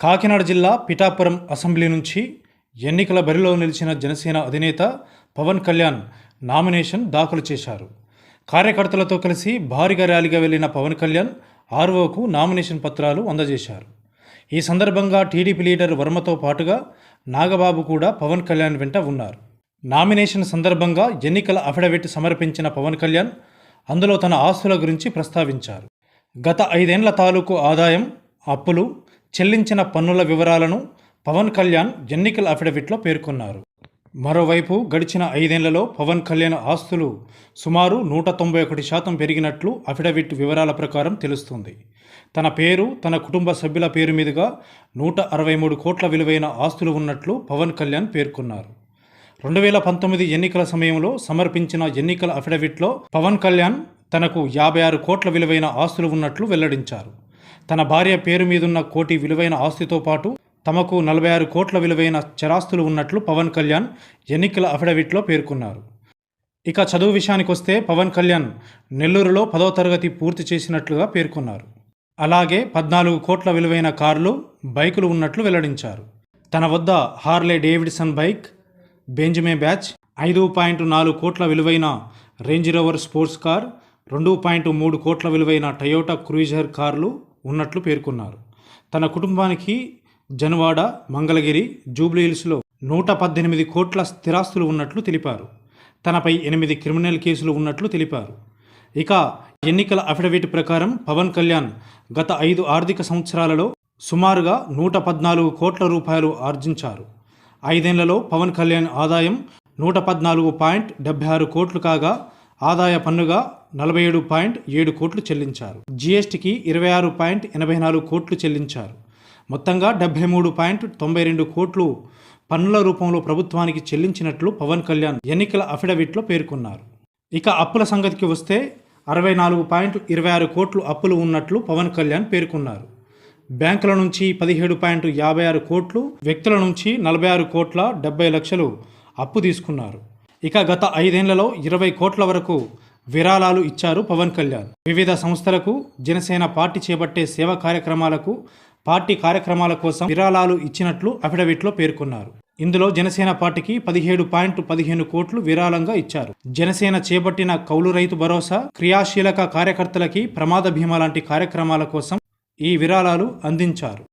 కాకినాడ జిల్లా పిఠాపురం అసెంబ్లీ నుంచి ఎన్నికల బరిలో నిలిచిన జనసేన అధినేత పవన్ కళ్యాణ్ నామినేషన్ దాఖలు చేశారు. కార్యకర్తలతో కలిసి భారీగా ర్యాలీగా వెళ్ళిన పవన్ కళ్యాణ్ ఆర్ఓకు నామినేషన్ పత్రాలు అందజేశారు. ఈ సందర్భంగా టీడీపీ లీడర్ వర్మతో పాటుగా నాగబాబు కూడా పవన్ కళ్యాణ్ వెంట ఉన్నారు. నామినేషన్ సందర్భంగా ఎన్నికల అఫిడవిట్ సమర్పించిన పవన్ కళ్యాణ్ అందులో తన ఆస్తుల గురించి ప్రస్తావించారు. గత ఐదేండ్ల తాలూకు ఆదాయం అప్పులు చెల్లించిన పన్నుల వివరాలను పవన్ కళ్యాణ్ ఎన్నికల అఫిడవిట్లో పేర్కొన్నారు. మరోవైపు గడిచిన ఐదేళ్ళలో పవన్ కళ్యాణ్ ఆస్తులు సుమారు నూట తొంభై ఒకటి శాతం పెరిగినట్లు అఫిడవిట్ వివరాల ప్రకారం తెలుస్తుంది. తన పేరు తన కుటుంబ సభ్యుల పేరు మీదుగా నూట అరవై మూడు కోట్ల విలువైన ఆస్తులు ఉన్నట్లు పవన్ కళ్యాణ్ పేర్కొన్నారు. రెండు వేల పంతొమ్మిది ఎన్నికల సమయంలో సమర్పించిన ఎన్నికల అఫిడవిట్లో పవన్ కళ్యాణ్ తనకు యాభై ఆరు కోట్ల విలువైన ఆస్తులు ఉన్నట్లు వెల్లడించారు. తన భార్య పేరు మీదున్న కోటి విలువైన ఆస్తితో పాటు తమకు నలభై ఆరు కోట్ల విలువైన చరాస్తులు ఉన్నట్లు పవన్ కళ్యాణ్ ఎన్నికల అఫిడవిట్లో పేర్కొన్నారు. ఇక చదువు విషయానికి వస్తే పవన్ కళ్యాణ్ నెల్లూరులో పదో తరగతి పూర్తి చేసినట్లుగా పేర్కొన్నారు. అలాగే పద్నాలుగు కోట్ల విలువైన కార్లు బైకులు ఉన్నట్లు వెల్లడించారు. తన వద్ద Harley Davidson bike Benz Maybach ఐదు పాయింట్ నాలుగు కోట్ల విలువైన రేంజ్ రోవర్ స్పోర్ట్స్ కార్ రెండు పాయింట్ మూడు కోట్ల విలువైన టయోటా క్రూజర్ కార్లు ఉన్నట్లు పేర్కొన్నారు. తన కుటుంబానికి జనవాడ మంగళగిరి జూబ్లీహిల్స్లో నూట పద్దెనిమిది కోట్ల స్థిరాస్తులు ఉన్నట్లు తెలిపారు. తనపై ఎనిమిది క్రిమినల్ కేసులు ఉన్నట్లు తెలిపారు. ఇక ఎన్నికల అఫిడవిట్ ప్రకారం పవన్ కళ్యాణ్ గత ఐదు ఆర్థిక సంవత్సరాలలో సుమారుగా నూట పద్నాలుగు కోట్ల రూపాయలు ఆర్జించారు. ఐదేళ్ళలో పవన్ కళ్యాణ్ ఆదాయం నూట పద్నాలుగు పాయింట్ డెబ్బై ఆరు కోట్లు కాగా ఆదాయ పన్నుగా నలభై ఏడు పాయింట్ ఏడు కోట్లు చెల్లించారు. జీఎస్టీకి ఇరవై ఆరు పాయింట్ ఎనభై నాలుగు కోట్లు చెల్లించారు. మొత్తంగా డెబ్బై మూడు పాయింట్ తొంభై రెండు కోట్లు పన్నుల రూపంలో ప్రభుత్వానికి చెల్లించినట్లు పవన్ కళ్యాణ్ ఎన్నికల అఫిడవిట్లో పేర్కొన్నారు. ఇక అప్పుల సంగతికి వస్తే అరవై నాలుగు పాయింట్ ఇరవై ఆరు కోట్లు అప్పులు ఉన్నట్లు పవన్ కళ్యాణ్ పేర్కొన్నారు. బ్యాంకుల నుంచి పదిహేడు పాయింట్ యాభై ఆరు కోట్లు వ్యక్తుల నుంచి నలభై ఆరు కోట్ల డెబ్బై లక్షలు అప్పు తీసుకున్నారు. ఇక గత ఐదేళ్ళలో ఇరవై కోట్ల వరకు విరాళాలు ఇచ్చారు పవన్ కళ్యాణ్. వివిధ సంస్థలకు జనసేన పార్టీ చేపట్టే సేవా కార్యక్రమాలకు పార్టీ కార్యక్రమాల కోసం విరాళాలు ఇచ్చినట్లు అఫిడవిట్లో పేర్కొన్నారు. ఇందులో జనసేన పార్టీకి పదిహేడు పాయింట్ పదిహేను కోట్లు విరాళంగా ఇచ్చారు. జనసేన చేపట్టిన కౌలు రైతు భరోసా క్రియాశీలక కార్యకర్తలకి ప్రమాద భీమా లాంటి కార్యక్రమాల కోసం ఈ విరాళాలు అందించారు.